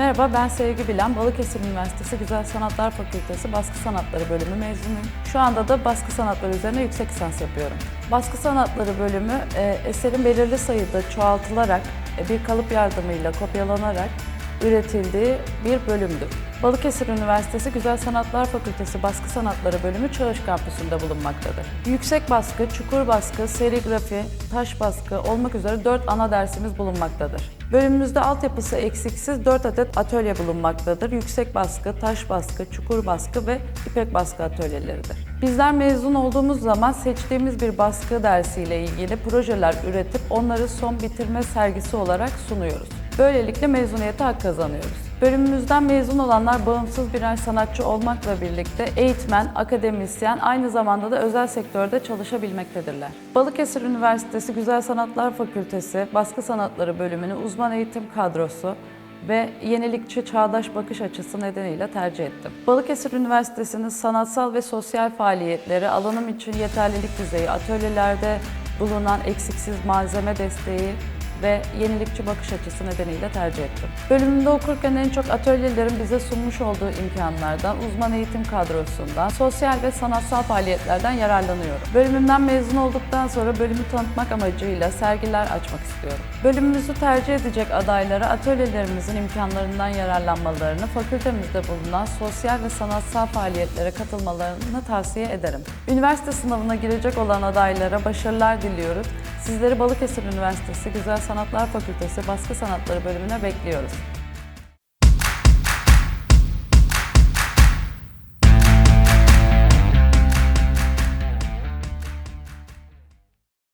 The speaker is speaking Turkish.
Merhaba ben Sevgi Bilen, Balıkesir Üniversitesi Güzel Sanatlar Fakültesi Baskı Sanatları bölümü mezunuyum. Şu anda da baskı sanatları üzerine yüksek lisans yapıyorum. Baskı sanatları bölümü e, eserin belirli sayıda çoğaltılarak, e, bir kalıp yardımıyla kopyalanarak üretildiği bir bölümdür. Balıkesir Üniversitesi Güzel Sanatlar Fakültesi Baskı Sanatları Bölümü Çağış Kampüsü'nde bulunmaktadır. Yüksek baskı, çukur baskı, serigrafi, taş baskı olmak üzere 4 ana dersimiz bulunmaktadır. Bölümümüzde altyapısı eksiksiz 4 adet atölye bulunmaktadır. Yüksek baskı, taş baskı, çukur baskı ve ipek baskı atölyeleridir. Bizler mezun olduğumuz zaman seçtiğimiz bir baskı dersiyle ilgili projeler üretip onları son bitirme sergisi olarak sunuyoruz. Böylelikle mezuniyete hak kazanıyoruz. Bölümümüzden mezun olanlar bağımsız birer sanatçı olmakla birlikte eğitmen, akademisyen, aynı zamanda da özel sektörde çalışabilmektedirler. Balıkesir Üniversitesi Güzel Sanatlar Fakültesi Baskı Sanatları bölümünü uzman eğitim kadrosu ve yenilikçi çağdaş bakış açısı nedeniyle tercih ettim. Balıkesir Üniversitesi'nin sanatsal ve sosyal faaliyetleri alanım için yeterlilik düzeyi, atölyelerde bulunan eksiksiz malzeme desteği ve yenilikçi bakış açısı nedeniyle tercih ettim. Bölümümde okurken en çok atölyelerin bize sunmuş olduğu imkanlardan, uzman eğitim kadrosundan, sosyal ve sanatsal faaliyetlerden yararlanıyorum. Bölümümden mezun olduktan sonra bölümü tanıtmak amacıyla sergiler açmak istiyorum. Bölümümüzü tercih edecek adaylara atölyelerimizin imkanlarından yararlanmalarını, fakültemizde bulunan sosyal ve sanatsal faaliyetlere katılmalarını tavsiye ederim. Üniversite sınavına girecek olan adaylara başarılar diliyoruz. Sizleri Balıkesir Üniversitesi Güzel Sanatlar Fakültesi Baskı Sanatları bölümüne bekliyoruz.